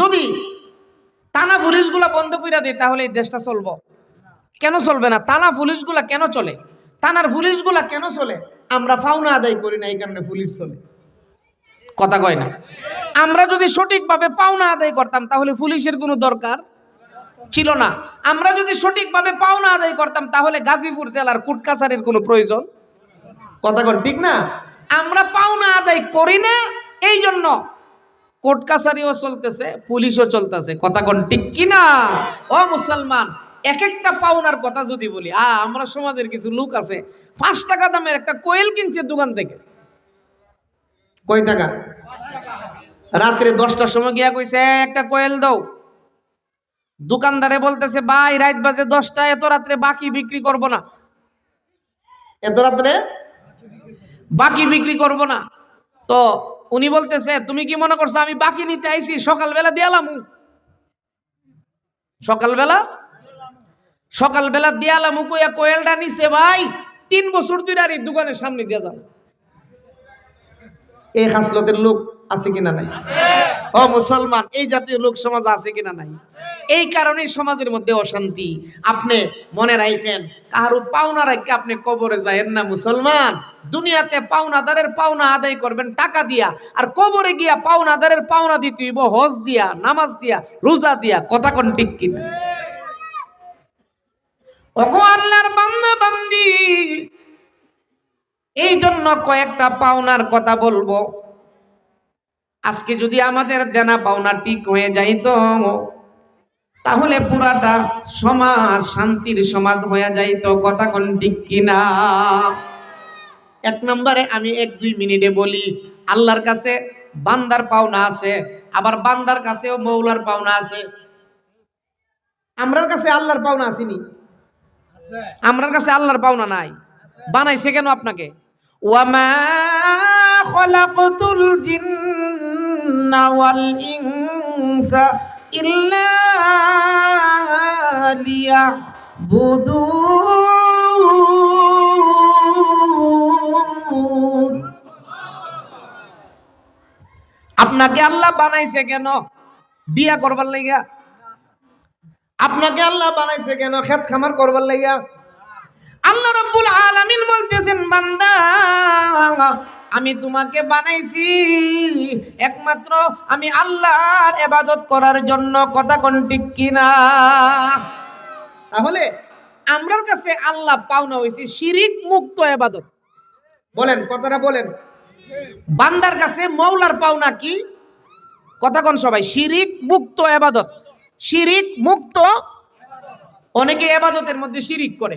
যদি টানা পুলিশগুলা বন্ধ করে দিই তাহলে এই দেশটা চলবো। কেন চলবে না? টানা পুলিশগুলা কেন চলে? টানার পুলিশগুলা কেন চলে? আমরা ফাউনা আদায় করি না, এই কারণে পুলিশ চলে। কথা কয় না। আমরা যদি সঠিকভাবে পাওনা আদায় করতাম, তাহলে পুলিশের কোনো দরকার ছিল না। আমরা যদি সঠিকভাবে পাওনা আদায় করতাম, তাহলে গাজীপুর জেলার কুটকাছারির কোনো প্রয়োজন কথা কন ঠিক না? আমরা পাওনা আদায় করি না এই জন্য কোর্ট কাছারিও চলতেছে পুলিশও চলতেছে। কথা কোন ঠিক কি না ও মুসলমান এক একটা পাওনার কথা যদি বলি আ আমরা সমাজের কিছু লোক আছে পাঁচ টাকা দামের একটা কোয়েল কিনছে দোকান থেকে। কয় টাকা? রাত্রে দশটার সময় গিয়া কইছে একটা কোয়েল দাও। দোকানদারে বলতেছে ভাই রাত বাজে দশটা এত রাত্রে বাকি বিক্রি করব না। এত রাত্রে? বাকি বিক্রি করব না। তো উনি বলতেছে তুমি কি মনে করছ আমি বাকি নিতে আইছি? সকালবেলা দিয়ালাম সকালবেলা? সকালবেলা দিয়ালাম কইয়া কোয়েলটা নিছে ভাই তিন বছর ধরে আর এই দোকানের সামনে দিয়া যান এই হাসলতের লোক আছে কিনা নাই? ও মুসলমান, এই জাতীয় লোক সমাজ আছে কিনা নাই? এই কারণেই সমাজের মধ্যে অশান্তি। আপনি মনে রাখেন কারও পাওনা রাখকে আপনি কবরে যায়েন না, মুসলমান। দুনিয়াতে পাওনাদারের পাওনা আদায় করবেন টাকা দিয়া, আর কবরে গিয়া পাওনাদারের পাওনা দিতে হইব হজ দিয়া, নামাজ দিয়া, রোজা দিয়া, কথা কোন ঠিক কিনা? ওগো আল্লাহর বান্দা বান্দি এই জন্য কয়েকটা পাওনার কথা বলব। আজকে যদি আমাদের দেনা পাওনা ঠিক হয়ে যাইতো তাহলে পুরাটা সমাজ, শান্তির সমাজ হয়ে যাইতো কথা কোন ঠিক কিনা? এক নম্বরে আমি এক দুই মিনিটে বলি, আল্লাহর কাছে বান্দার পাওনা আছে, আবার বান্দার কাছেও মৌলার পাওনা আছে। আমরার কাছে আল্লাহর পাওনা আসেনি। আমরার কাছে আল্লাহর পাওনা নাই। বানাইছে কেন আপনাকে? ওয়ামা খলাকতুল জিন্না ইনসা ইল্লা লিয়াবুদুন আপনাকে আল্লাহ বানাইছে কেন? বিয়া করবার লাগিয়া আপনাকে আল্লাহ বানাইছে কেন? খেত খামার করবার লাগিয়া আল্লাহ রব্বুল আলামিন বলতেছেন, বান্দা আমি তোমাকে বানাইছি। একমাত্র আমি আল্লাহর এবাদত করার জন্য, কথা কোন ঠিক কিনা? তাহলে আমরার কাছে আল্লাহ পাওনা হইছে শিরিক মুক্ত এবাদত বলেন, কথাটা বলেন। বান্দার কাছে মৌলার পাওনা কি? কথা কোন সবাই? শিরিক মুক্ত এবাদত শিরিক মুক্ত? অনেকে এবাদতের মধ্যে শিরিক করে।